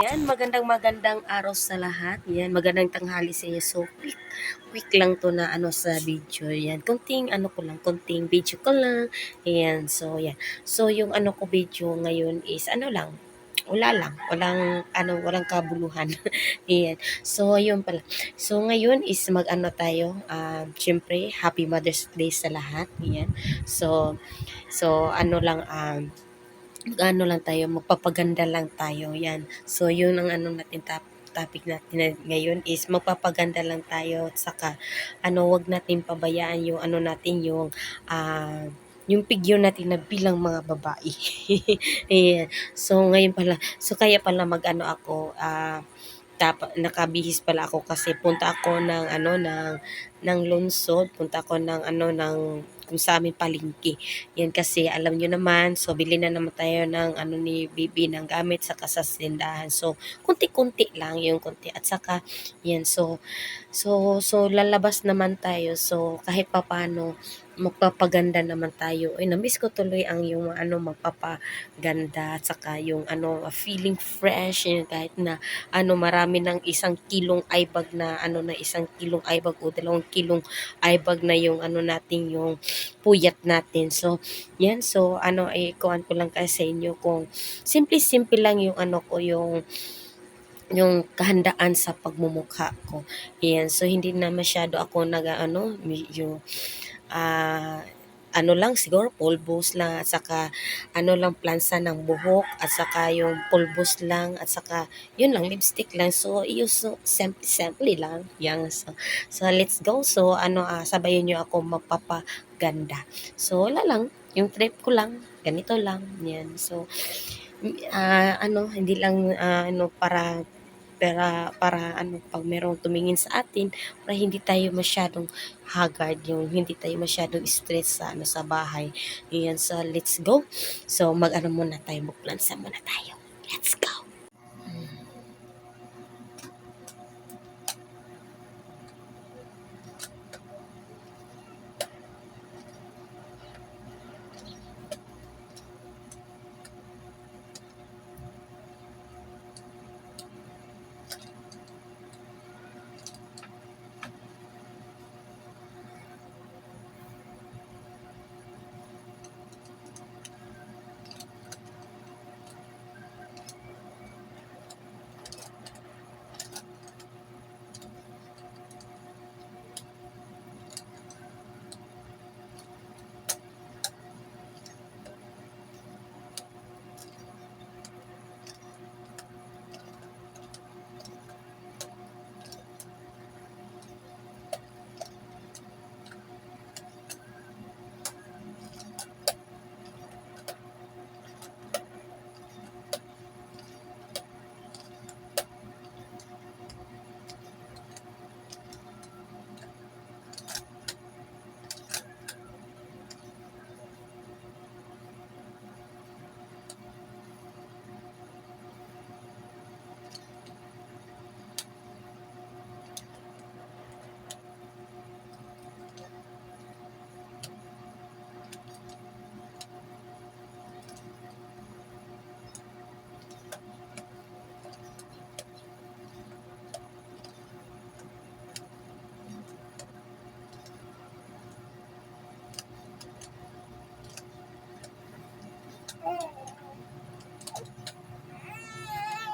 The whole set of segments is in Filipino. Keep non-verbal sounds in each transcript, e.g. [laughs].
Yan, magandang magandang araw sa lahat. Yan, magandang tanghali sa inyo. So, quick, quick lang to na ano sa video. Yan, konting ano ko lang, konting video ko lang. Yan, so yan. So, yung ano ko video ngayon is ano lang, wala lang. Walang, ano, walang kabuluhan. [laughs] Yan. So, yun pala. So, ngayon is mag-ano tayo. Um, Siyempre, Happy Mother's Day sa lahat. Yan. So, so, ano lang, um, ano lang tayo, magpapaganda lang tayo. Yan. So, yun ang ano natin tap topic natin ngayon is magpapaganda lang tayo at saka ano wag natin pabayaan yung ano natin yung ah yung figure natin na bilang mga babae. [laughs] Ayan. So ngayon pala, so kaya pala mag-ano ako ah tap, nakabihis pala ako kasi punta ako ng ano ng ng lungsod, punta ako ng ano ng kung sa amin palengke. Yan kasi alam nyo naman, so bili na naman tayo ng ano ni Bibi ng gamit sa kasasindahan. So kunti-kunti lang yung kunti at saka yan so so so lalabas naman tayo. So kahit papano magpapaganda naman tayo. Ay, na-miss ko tuloy ang yung ano magpapaganda at saka yung ano feeling fresh yun, kahit na ano marami ng isang kilong aybag na ano na isang kilong aybag o dalawang kilong aybag na yung ano natin yung puyat natin. So, yan. So, ano, ay kuhan ko lang kasi sa inyo kung simple-simple lang yung ano ko, yung yung kahandaan sa pagmumukha ko. Yan. So, hindi na masyado ako nag, ano, medyo, ah, ano lang siguro pulbos lang at saka ano lang plansa ng buhok at saka yung pulbos lang at saka yun lang lipstick lang. So use so, simple, simple lang. Yan so, so let's go. So ano ah, sabayan nyo ako magpapaganda. So wala lang. Yung trip ko lang ganito lang. Yan so ah, ano hindi lang ah, ano para para para ano pag merong tumingin sa atin para hindi tayo masyadong haggard yung hindi tayo masyadong stress sa ano sa bahay. Yan so let's go. So mag ano muna tayo magplansa muna tayo. Let's go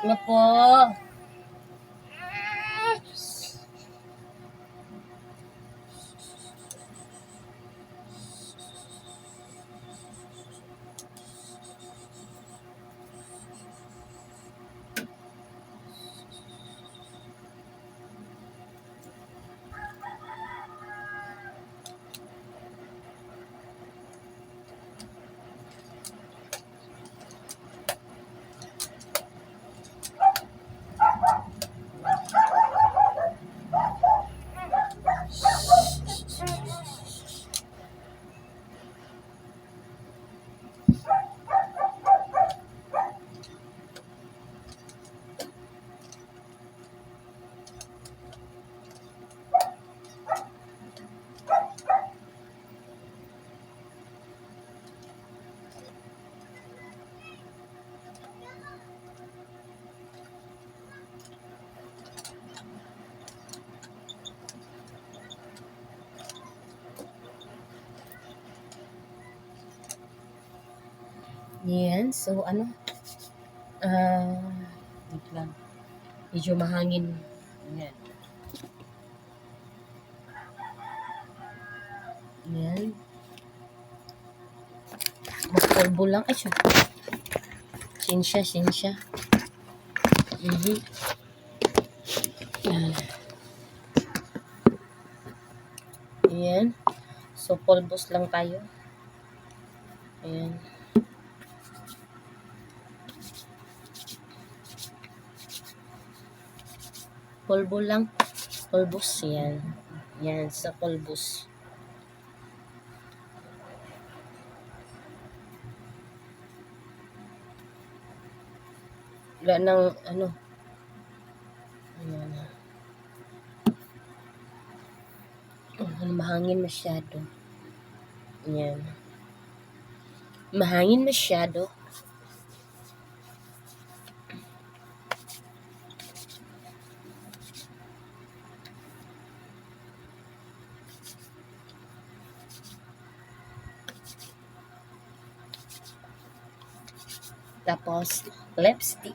ano po Yan, so ano, ah, wait lang. Medyo mahangin. Yan. Yan. Magpulbo lang. Ay, siya. Sinsya, sinsya. Mhm. Yan. So, pulbos lang tayo. Ayan. Pulbo lang. Pulbos yan. Yan, sa pulbos. Wala nang, ano. Ano, mahangin masyado. Ayan. Mahangin masyado. Tapos, lipstick.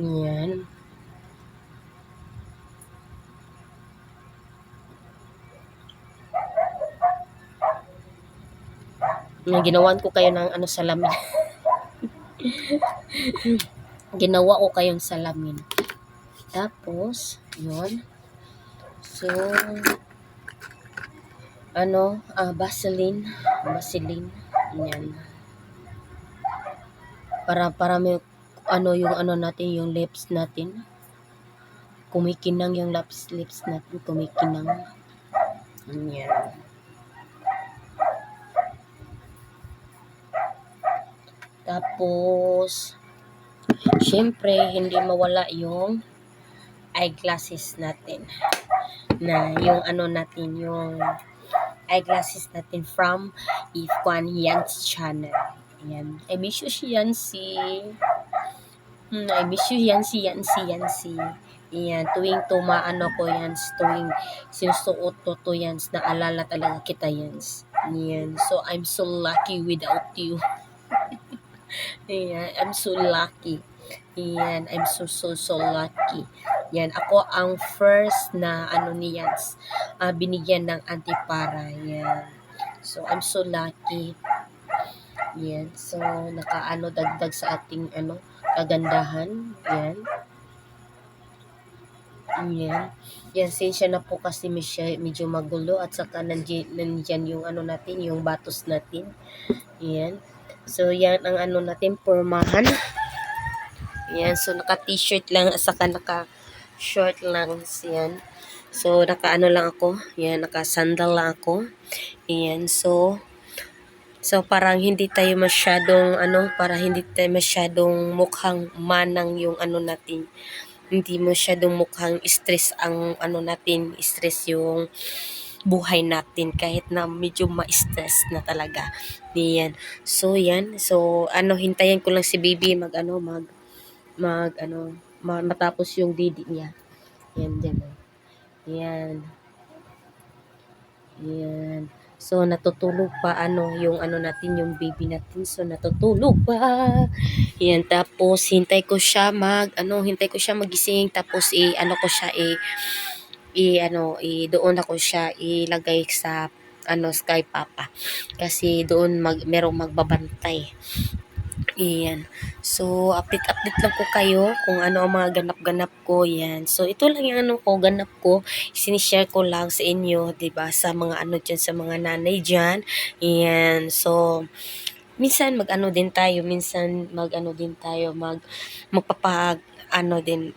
Yan. Yung ginawan ko kayo ng ano salamin. [laughs] Ginawa ko kayong salamin. Tapos, yun. So, ano, ah, Vaseline. Vaseline. Yan. Para, para may, ano, yung ano natin, yung lips natin. Kumikinang yung lips, lips natin. Kumikinang. Yan. Tapos, syempre, hindi mawala yung eyeglasses natin. Na yung ano natin, yung eyeglasses natin from Ifwan Yan's channel. Ayan. I miss you si Yancy. Hmm, I miss you Yancy, Yancy, Yancy. Ayan, tuwing tumaano ko yan, tuwing sinusuot ko to yan, naalala talaga kita yan. Ayan, so I'm so lucky without you. Ayan, I'm so lucky. Ayan, I'm so, so, so lucky. Yan, ako ang first na ano ni Yans, uh, binigyan ng antipara. Yan. So, I'm so lucky. Yan. So, nakaano dagdag sa ating ano, kagandahan. Yan. Yan. Yan, siya na po kasi medyo magulo at saka nandiyan, nandiyan yung ano natin, yung batos natin. Yan. So, yan ang ano natin, pormahan. Yan, so naka-t-shirt lang, [laughs] saka naka-short lang. Yan. So, naka-ano lang ako. Yan, naka-sandal lang ako. Yan, so, so parang hindi tayo masyadong, ano, para hindi tayo masyadong mukhang manang yung ano natin. Hindi masyadong mukhang stress ang ano natin, stress yung buhay natin kahit na medyo ma-stress na talaga. Yan. So, yan. So, ano, hintayin ko lang si baby mag, ano, mag, mag, ano, matapos yung didi niya. Yan, dyan. Oh. Yan. Yan. So, natutulog pa, ano, yung ano natin, yung baby natin. So, natutulog pa. Yan. Tapos, hintay ko siya mag, ano, hintay ko siya magising. Tapos, eh, ano ko siya, eh, i ano i doon ako siya ilagay sa ano Sky Papa kasi doon mag merong magbabantay Iyan. So, update-update lang ko kayo kung ano ang mga ganap-ganap ko. Yan. So, ito lang yung ano ko, ganap ko. Sinishare ko lang sa inyo, ba Sa mga ano dyan, sa mga nanay dyan. Iyan. So, minsan mag-ano din tayo, minsan mag-ano din tayo, mag magpapag ano din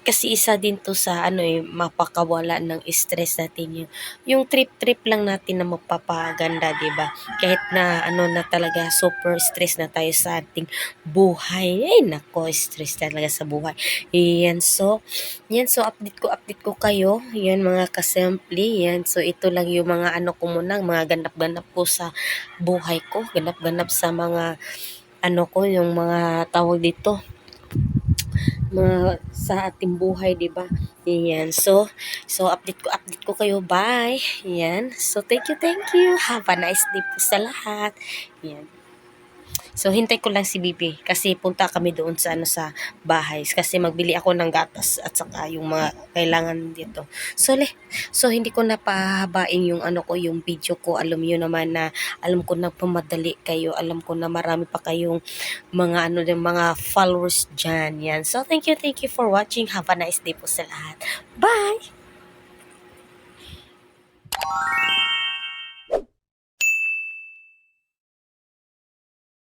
kasi isa din to sa ano eh, mapakawala ng stress natin yung, yung trip-trip lang natin na magpapaganda, di ba? Kahit na ano na talaga super stress na tayo sa ating buhay. Ay, nako, stress talaga sa buhay. Yan, so, yan, so update ko, update ko kayo. Yan, mga kasempli. Yan, so ito lang yung mga ano ko muna, mga ganap-ganap ko sa buhay ko. Ganap-ganap sa mga ano ko, yung mga tawag dito, mga sa ating buhay, 'di ba? Ayan. So, so update ko update ko kayo. Bye. Ayan. So, thank you, thank you. Have a nice day po sa lahat. Ayan. So, hintay ko lang si Bibi kasi punta kami doon sa ano sa bahay kasi magbili ako ng gatas at saka yung mga kailangan dito. So, le, so hindi ko na pahabain yung ano ko, yung video ko. Alam niyo naman na alam ko na pumadali kayo. Alam ko na marami pa kayong mga ano din mga followers diyan. Yan. So, thank you, thank you for watching. Have a nice day po sa lahat. Bye.